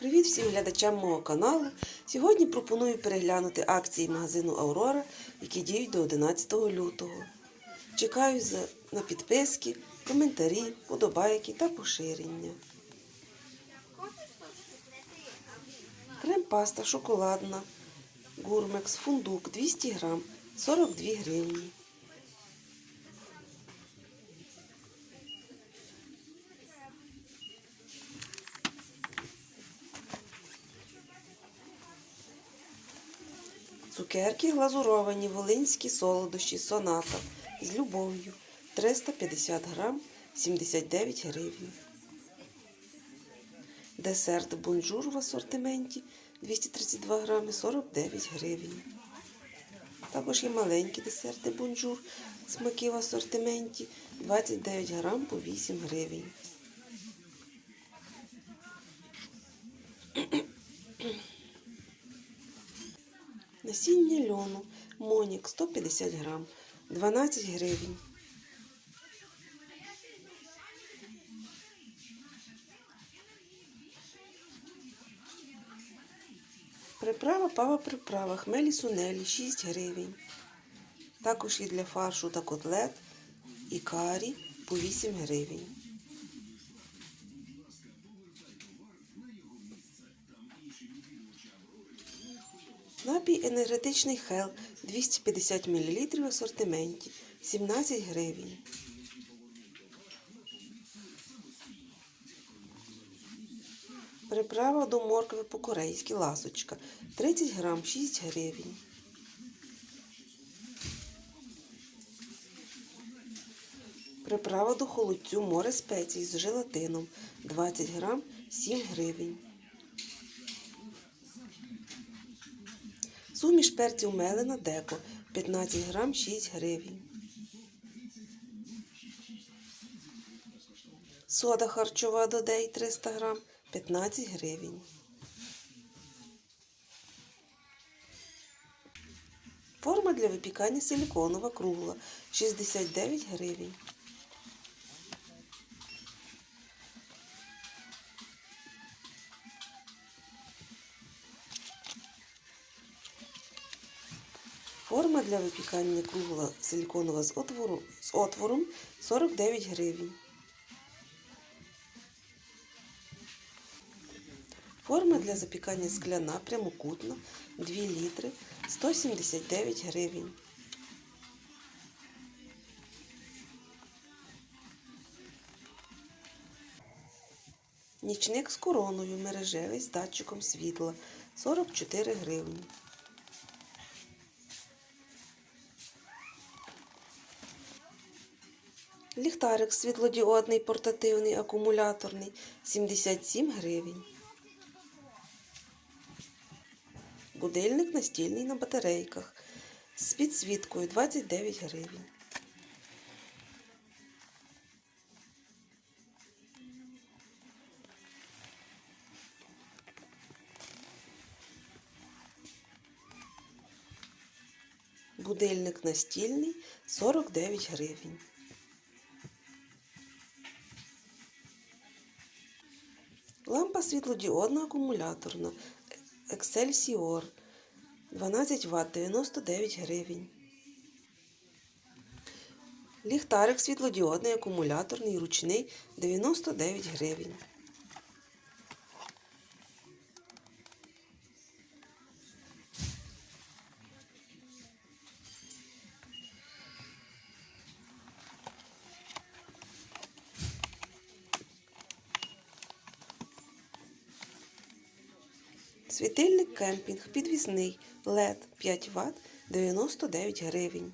Привіт всім глядачам мого каналу. Сьогодні пропоную переглянути акції магазину Аврора, які діють до 11 лютого. Чекаю на підписки, коментарі, подобайки та поширення. Крем-паста шоколадна, гурмекс, фундук 200 грам, 42 гривні. Цукерки глазуровані, волинські солодощі, соната з любов'ю 350 грам 79 гривень. Десерт бонжур в асортименті 232 грами 49 гривень. Також є маленькі десерти бонжур, смаки в асортименті 29 грам по 8 гривень. Насіння льону Монік 150 грам 12 гривень. Приправа пава приправа хмелі сунелі 6 гривень. Також є для фаршу та котлет і карі по 8 гривень. Енергетичний хел 250 мл в асортименті 17 гривень. Приправа до моркви по-корейськи ласочка 30 грам 6 гривень. Приправа до холодцю море спецій з желатином 20 грам 7 гривень. Суміш перців мелена деко 15 грам 6 гривень. Сода харчова додей 300 грам 15 гривень. Форма для випікання силіконова кругла 69 гривень. Форма для випікання кругла силіконова з, отвору, з отвором 49 гривень. Форма для запікання скляна прямокутна 2 літри 179 гривень. Нічник з короною мережевий з датчиком світла 44 гривні. Ліхтарик світлодіодний портативний акумуляторний 77 гривень. Будильник настільний на батарейках з підсвіткою 29 гривень. Будильник настільний 49 гривень. Світлодіодна акумуляторна Excelsior 12 Вт 99 гривень. Ліхтарик світлодіодний акумуляторний ручний 99 гривень. Кемпінг підвісний LED 5 Вт 99 гривень.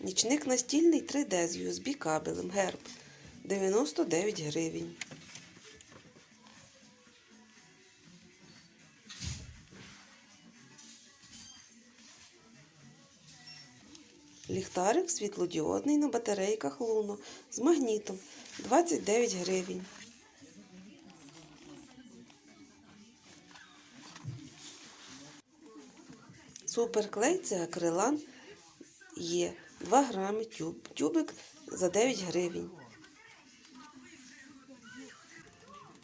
Нічник настільний 3D з USB кабелем герб 99 гривень. Ліхтарик світлодіодний на батарейках Луно з магнітом 29 гривень. Суперклей це акрилан є 2 грами тюб. Тюбик за 9 гривень.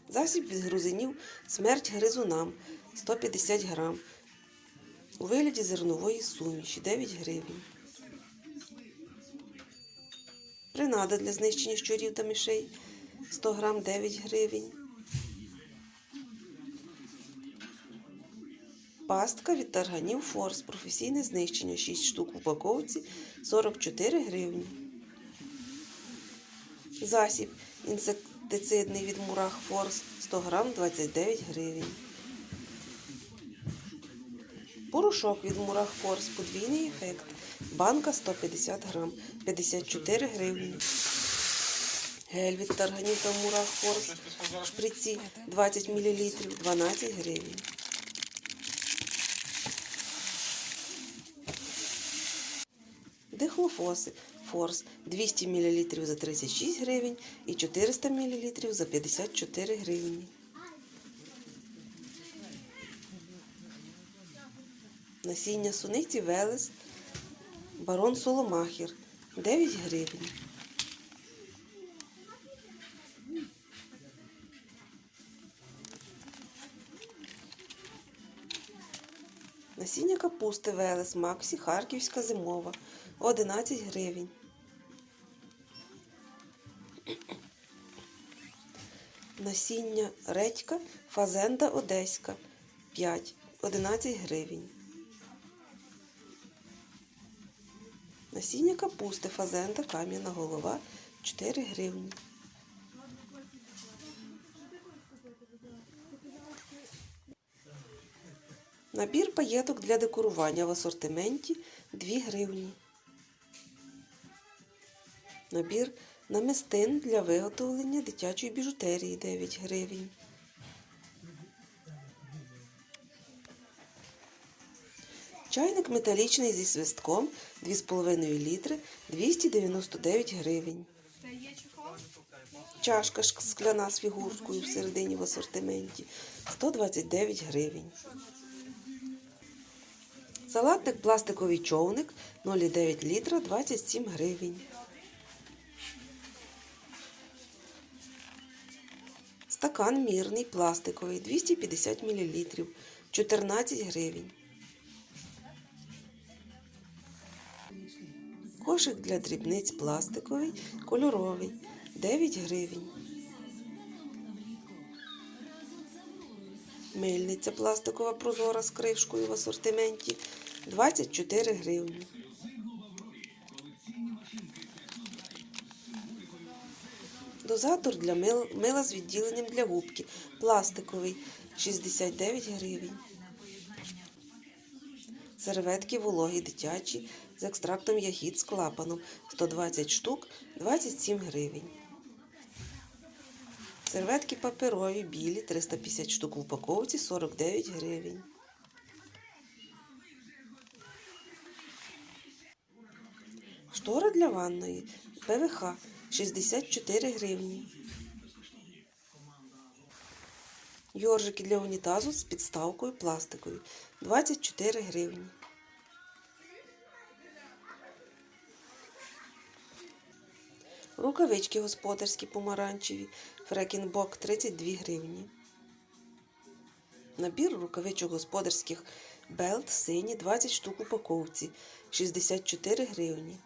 Засіб від грузинів смерть гризунам 150 грам. У вигляді зернової суміші 9 гривень. Принада для знищення щурів та мишей 100 грам 9 гривень. Пастка від тарганів Форс. Професійне знищення 6 штук в упаковці 44 гривні. Засіб інсектицидний від мурах Форс 100 грам 29 гривень. Порошок від мурах Форс подвійний ефект. Банка 150 грам 54 гривні. Гель від тарганів та мурах Форс шприці 20 мл 12 гривень. Дихлофоси Форс 200 мл за 36 гривень і 400 мл за 54 гривні. Насіння суниці Велес Барон Соломахер 9 гривень. Насіння капусти Велес Максі Харківська зимова 11 гривень. Насіння редька Фазенда Одеська 5 11 гривень. Насіння капусти Фазенда Кам'яна голова 4 гривні. Набір паєток для декорування в асортименті 2 гривні. Набір намистин для виготовлення дитячої біжутерії 9 гривень. Чайник металічний зі свистком 2,5 літри 299 гривень. Чашка скляна з фігуркою всередині в асортименті 129 гривень. Салатник пластиковий човник 0,9 літра 27 гривень. Стакан мірний пластиковий 250 мл 14 гривень. Кошик для дрібниць пластиковий, кольоровий 9 гривень. Мельниця пластикова прозора з кришкою в асортименті 24 гривні. Дозатор для мил- мила з відділенням для губки пластиковий 69 гривень. Серветки вологі дитячі з екстрактом ягід з клапаном 120 штук 27 гривень. Серветки паперові білі 350 штук в упаковці 49 гривень. Штора для ванної ПВХ 64 гривні. Йоржики для унітазу з підставкою пластиковою 24 гривні. Рукавички господарські помаранчеві Фрекінбок 32 гривні. Набір рукавичок господарських Белт сині 20 штук упаковці 64 гривні.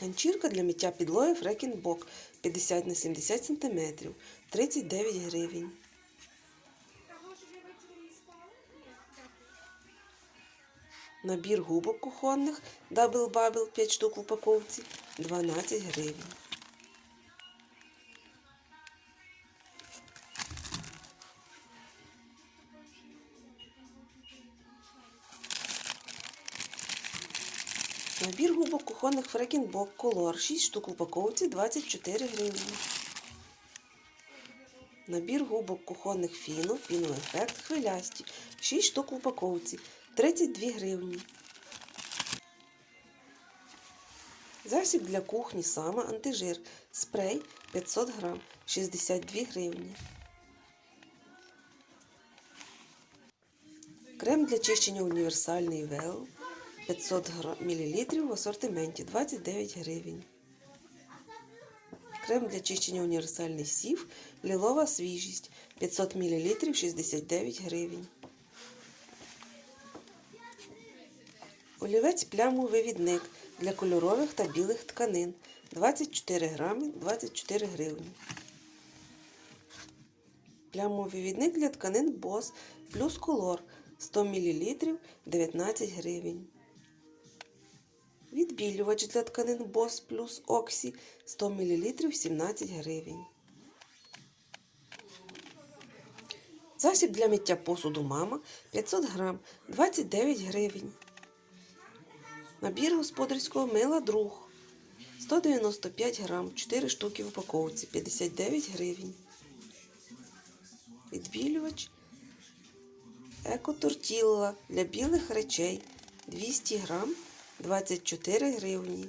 Ганчірка для миття підлоги Фрекінбок. 50 на 70 см 39 гривень. Набір губок кухонних. Double Bubble. 5 штук в упаковці. 12 гривень. Набір губок кухонних Фрекінбок Color 6 штук в упаковці 24 гривні. Набір губок кухонних фіну, фіноефект хвилясті 6 штук в упаковці 32 гривні. Засіб для кухні сама антижир. Спрей 500 грам 62 гривні. Крем для чищення універсальний ВЕЛ 500 мл в асортименті 29 гривень. Крем для чищення універсальний сів. Лілова свіжість 500 мл 69 гривень. Олівець плямовивідник для кольорових та білих тканин 24 грами 24 гривні. Плямовивідник для тканин Бос плюс колор 100 мл 19 гривень. Відбілювач для тканин Бос плюс Оксі 100 мл 17 гривень. Засіб для миття посуду мама 500 грам 29 гривень. Набір господарського мила друг 195 грам 4 штуки в упаковці 59 гривень. Відбілювач екотортілла для білих речей 200 грам 24 гривні.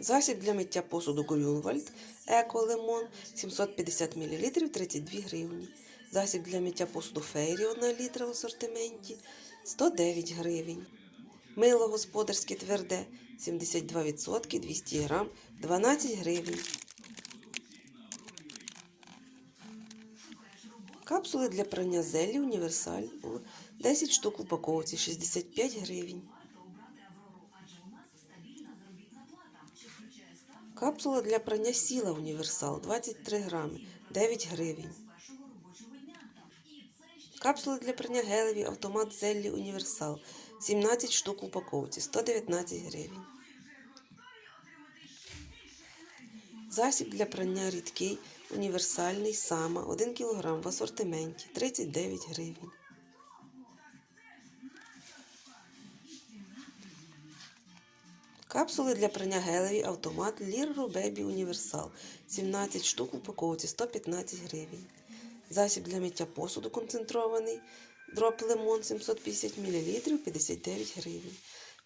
Засіб для миття посуду Грюнвальд Еко Лимон 750 мл 32 гривні. Засіб для миття посуду Фейрі 1 літра в асортименті 109 гривень. Мило господарське тверде 72% 200 грам 12 гривень. Капсули для прання зелі універсаль 10 штук в упаковці 65 гривень. Капсула для прання сіла універсал 23 грами 9 гривень. Капсула для прання гелеві автомат зеллі універсал 17 штук в упаковці 119 гривень. Засіб для прання рідкий універсальний сама 1 кг в асортименті 39 гривень. Капсули для прання гелеві автомат Lirro Baby Універсал 17 штук в упаковці 115 гривень. Засіб для миття посуду концентрований дроп лимон 750 мл 59 гривень.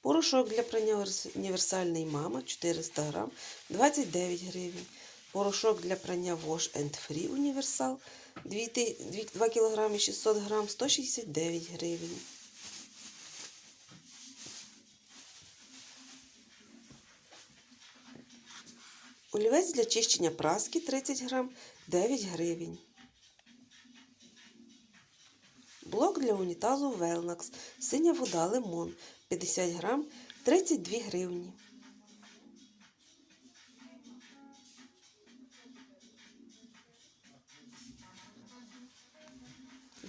Порошок для прання універсальний мама 400 грам 29 гривень. Порошок для прання Wash and Free Універсал 2 кг 600 грам 169 гривень. Олівець для чищення праски 30 грам 9 гривень. Блок для унітазу Велнакс. Синя вода лимон 50 грам 32 гривні.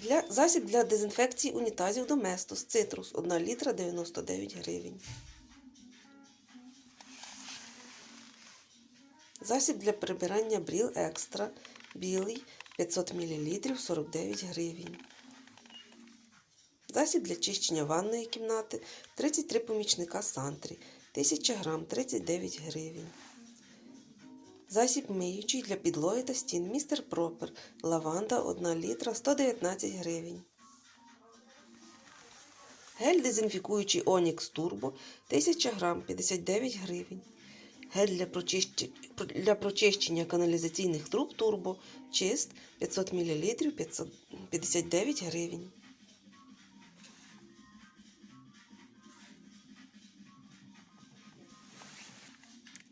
Для, засіб для дезінфекції унітазів Доместос Цитрус 1 літра 99 гривень. Засіб для прибирання бріл екстра білий 500 мл 49 гривень. Засіб для чищення ванної кімнати 33 помічника Сантрі 1000 грам 39 гривень. Засіб миючий для підлоги та стін Містер Пропер лаванда 1 літра 119 гривень. Гель дезінфікуючий Онікс Турбо 1000 грам 59 гривень. Гель для прочищення, для прочищення каналізаційних труб Турбо Чист 500 мл 559 гривень.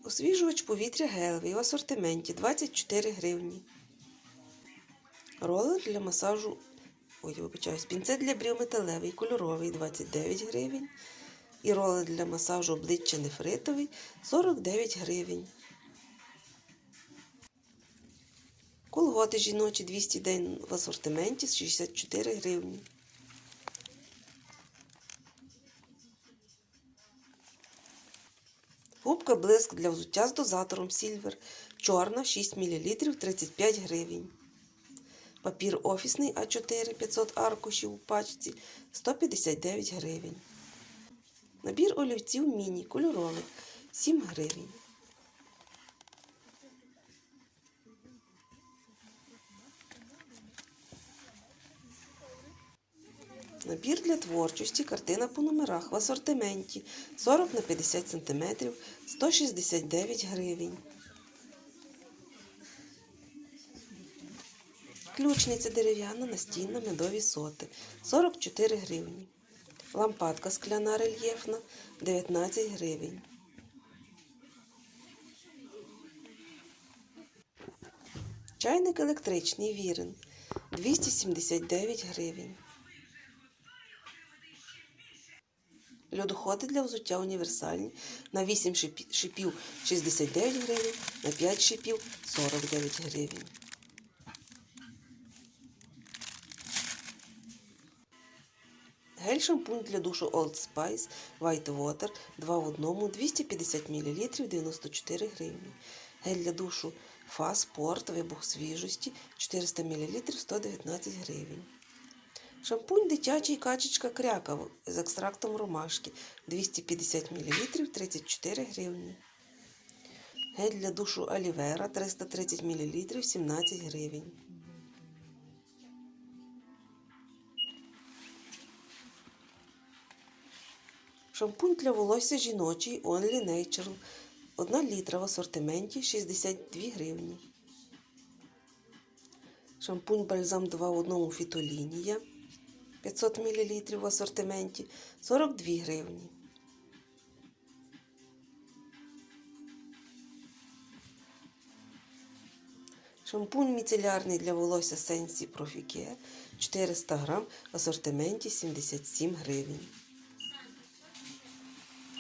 Освіжувач повітря гелевий в асортименті 24 гривні. Ролер для масажу. Ой, вибачаюсь, пінцет для брів металевий, кольоровий 29 гривень. І ролер для масажу обличчя нефритовий 49 гривень. Колготи жіночі 200 день в асортименті 64 гривні. Губка блиск для взуття з дозатором Сільвер. Чорна 6 мл 35 гривень. Папір офісний А4 500 аркушів у пачці 159 гривень. Набір олівців міні кольорових 7 гривень. Набір для творчості, картина по номерах в асортименті 40 на 50 см 169 гривень. Ключниця дерев'яна настінна медові соти 44 гривні. Лампадка скляна рельєфна 19 гривень. Чайник електричний Вірин 279 гривень. Льодоходи для взуття універсальні на 8 шипі- шипів 69 гривень, на 5 шипів 49 гривень. Гель шампунь для душу Old Spice White Water 2 в 1 250 мл 94 гривні. Гель для душу Sport Вибух свіжості 400 мл 119 гривень. Шампунь дитячий качечка крякав з екстрактом ромашки 250 мл 34 гривні. Гель для душу Алівера 330 мл 17 гривень. Шампунь для волосся жіночий Only Natural 1 літра в асортименті 62 гривні. Шампунь бальзам 2 в 1 фітолінія 500 мл в асортименті 42 гривні. Шампунь міцелярний для волосся Сенсі Профіке 400 грам в асортименті 77 гривень.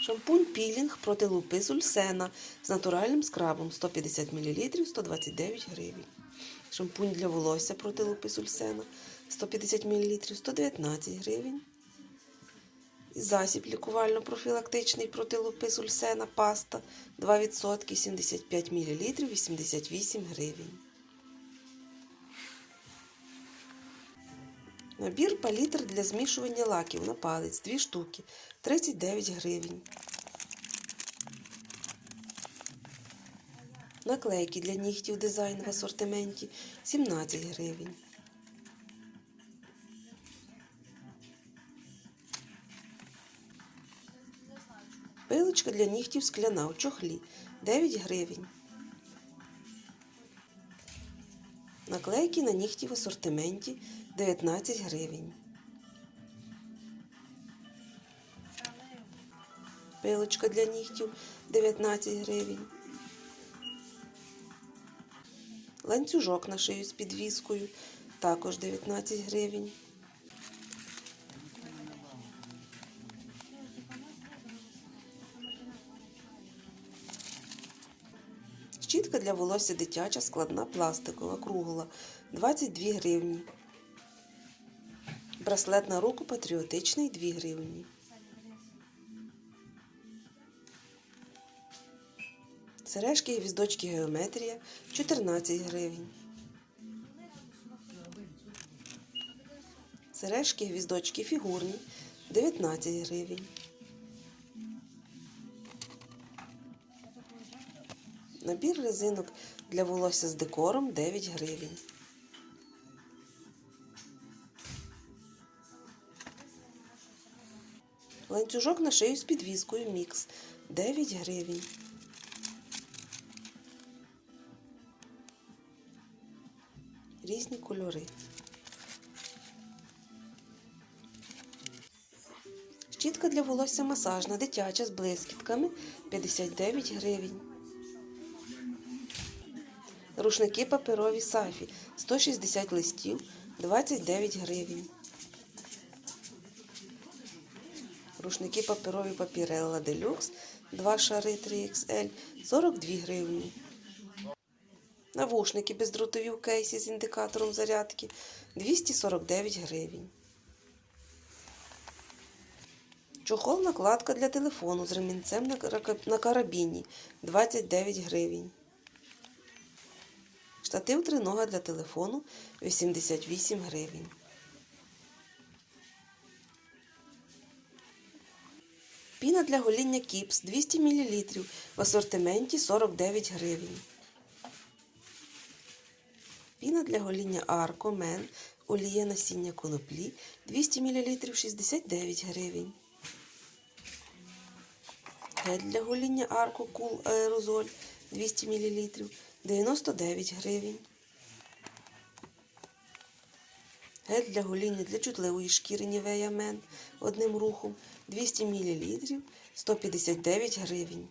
Шампунь пілінг проти лупи Сульсена з натуральним скрабом 150 мл 129 гривень. Шампунь для волосся проти лупи Сульсена 150 мл 119 гривень. Засіб лікувально-профілактичний проти лупи Сульсена паста 2% 75 мл 88 гривень. Набір палітр для змішування лаків на палець 2 штуки 39 гривень. Наклейки для нігтів дизайн в асортименті 17 гривень. Пилочка для нігтів скляна в чохлі 9 гривень. Наклейки на нігті в асортименті 19 гривень. Пилочка для нігтів 19 гривень. Ланцюжок на шию з підвіскою також 19 гривень. Щітка для волосся дитяча складна пластикова кругла 22 гривні. Браслет на руку патріотичний 2 гривні. Сережки і гвіздочки геометрія 14 гривень. Сережки і гвіздочки фігурні 19 гривень. Набір резинок для волосся з декором 9 гривень. Ланцюжок на шию з підвіскою мікс 9 гривень. Різні кольори. Щітка для волосся масажна, дитяча з блискітками 59 гривень. Рушники паперові сафі 160 листів 29 гривень. Рушники паперові папірелла делюкс 2 шари 3XL 42 гривні. Навушники бездротові в кейсі з індикатором зарядки 249 гривень. Чохол накладка для телефону з ремінцем на карабіні 29 гривень. Штатив тринога для телефону 88 гривень. Піна для гоління кіпс 200 мл в асортименті 49 гривень. Піна для гоління Арко Мен олія насіння коноплі 200 мл 69 гривень. Гель для гоління Арко Кул Аерозоль 200 мл 99 гривень. Гель для гоління для чутливої шкіри Nivea Men одним рухом 200 мл 159 гривень.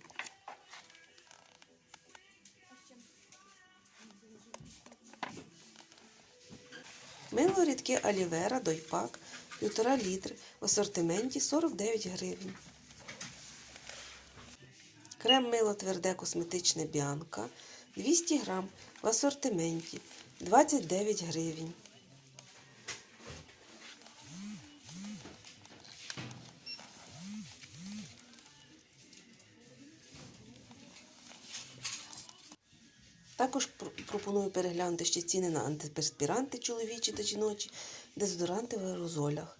Мило рідке Алівера Дойпак 1,5 літри в асортименті 49 гривень. Крем мило тверде косметичне Біанка 200 грам в асортименті 29 гривень. Також пропоную переглянути ще ціни на антиперспіранти чоловічі та жіночі, дезодоранти в аерозолях.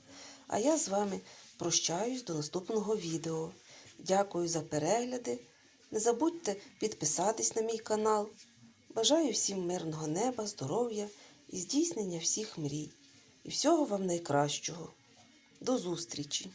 А я з вами прощаюсь до наступного відео. Дякую за перегляди. Не забудьте підписатись на мій канал. Бажаю всім мирного неба, здоров'я і здійснення всіх мрій. І всього вам найкращого. До зустрічі!